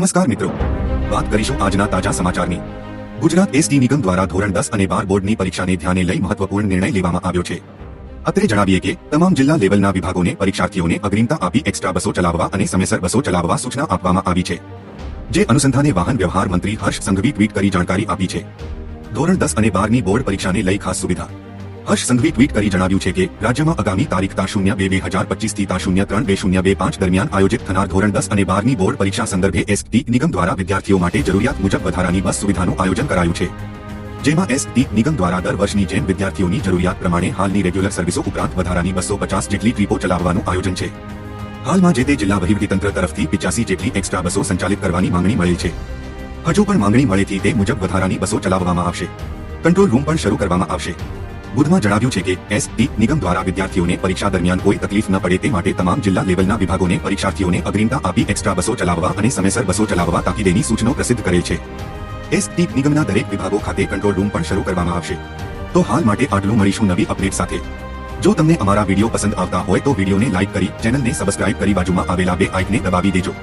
નમસ્કાર મિત્રો. વાત કરીશું આજના તાજા સમાચારની. ગુજરાત એસટી નિગમ દ્વારા ધોરણ દસ અને બાર બોર્ડની પરીક્ષાને ધ્યાને લઈ મહત્વપૂર્ણ નિર્ણય લેવામાં આવ્યો છે. અત્રે જણાવીએ કે, તમામ જિલ્લા લેવલના વિભાગોને પરીક્ષાર્થીઓને અગ્રિમતા આપી એક્સ્ટ્રા બસો ચલાવવા અને સમયસર બસો ચલાવવા સૂચના આપવામાં આવી છે. જે અનુસંધાને વાહન વ્યવહાર મંત્રી હર્ષ સંઘવી ટ્વીટ કરી જાણકારી આપી છે. ધોરણ દસ અને બારની બોર્ડ પરીક્ષાને લઈ ખાસ સુવિધા. હર્ષ સંઘવી ટ્વીટ કરી જણાવ્યું છે કે રાજ્યમાં આગામી તારીખ તા શૂન્ય બે બે હજાર પચીસથી તા શૂન્ય ત્રણ બે શૂન્ય બે પાંચ દરમિયાન આયોજિત થનાર ધોરણ દસ અને બારની બોર્ડ પરીક્ષા સંદર્ભે એસટી નિગમ દ્વારા વિદ્યાર્થીઓ માટે જરૂરિયાત મુજબ વધારાની બસ સુવિધાનું આયોજન કરાયું છે. જેમાં એસટી નિગમ દ્વારા દર વર્ષની જેમ વિદ્યાર્થીઓની જરૂરિયાત પ્રમાણે હાલની રેગ્યુલર સર્વિસો ઉપરાંત વધારાની બસો પચાસ જેટલી ટ્રીપો ચલાવવાનું આયોજન છે. હાલમાં જે તે જિલ્લા વહીવટીતંત્ર તરફથી પિચાસી જેટલી એક્સ્ટ્રા બસો સંચાલિત કરવાની માંગણી મળેલ છે. હજુ પણ માંગણી મળેથી તે મુજબ વધારાની બસો ચલાવવામાં આવશે. કંટ્રોલ રૂમ પણ શરૂ કરવામાં આવશે. બુધમાં જણાવ્યું છે કે એસટી નિગમ દ્વારા વિદ્યાર્થીઓને પરીક્ષા દરમિયાન કોઈ તકલીફ ન પડે તે માટે તમામ જિલ્લા લેવલના વિભાગોને પરીક્ષાર્થીઓને અગ્રિમતા આપી એક્સ્ટ્રા બસો ચલાવવા અને સમયસર બસો ચલાવવા તાકીદેની સૂચનો પ્રસિદ્ધ કરેલ છે. એસટી નિગમના દરેક વિભાગો ખાતે કંટ્રોલ રૂમ પણ શરૂ કરવામાં આવશે. તો હાલ માટે આટલું મળીશું નવી અપડેટ સાથે. જો તમને અમારા વીડિયો પસંદ આવતા હોય તો વિડીયોને લાઇક કરી, ચેનલને સબસ્ક્રાઇબ કરી બાજુમાં આવેલા બે આઇકને દબાવી દેજો.